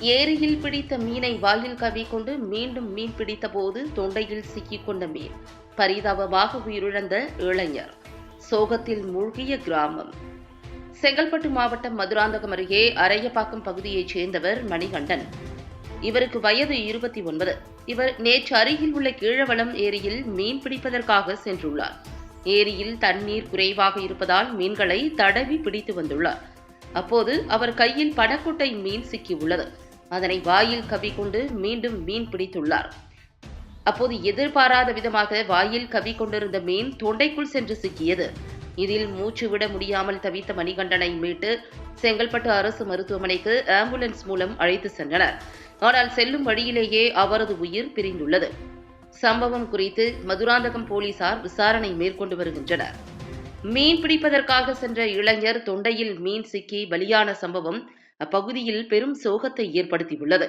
ஏரியில் பிடித்த மீனை வாயில் கவிக்கொண்டு மீண்டும் மீன் பிடித்த போது தொண்டையில் சிக்கிக்கொண்ட மீன். பரிதாபமாக உயிரிழந்த இளைஞர். சோகத்தில் மூழ்கிய கிராமம். செங்கல்பட்டு மாவட்டம் மதுராந்தகம் அருகே அரையப்பாக்கம் பகுதியைச் சேர்ந்தவர் மணிகண்டன். இவருக்கு வயது இருபத்தி ஒன்பது. இவர் நேற்று அருகில் உள்ள கீழவளம் ஏரியில் மீன் பிடிப்பதற்காக சென்றுள்ளார். ஏரியில் தண்ணீர் குறைவாக இருப்பதால் மீன்களை தடவி பிடித்து வந்துள்ளார். அப்போது அவர் கையில் படக்குட்டை மீன் சிக்கியுள்ளது. அதனை வாயில் கவிக்கொண்டு மீண்டும் மீன் பிடித்துள்ளார். அப்போது எதிர்பாராத விதமாக வாயில் கவி கொண்டிருந்த மீன் தொண்டைக்குள் சென்று சிக்கியது. இதில் மூச்சு விட முடியாமல் தவித்த மணிகண்டனை மீட்டு செங்கல்பட்டு அரசு மருத்துவமனைக்கு ஆம்புலன்ஸ் மூலம் அழைத்து சென்றனர். ஆனால் செல்லும் வழியிலேயே அவரது உயிர் பிரிந்துள்ளது. சம்பவம் குறித்து மதுராந்தகம் போலீசார் விசாரணை மேற்கொண்டு வருகின்றனர். மீன் பிடிப்பதற்காக சென்ற இளைஞர் தொண்டையில் மீன் சிக்கி பலியான சம்பவம் அப்பகுதியில் பெரும் சோகத்தை ஏற்படுத்தியுள்ளது.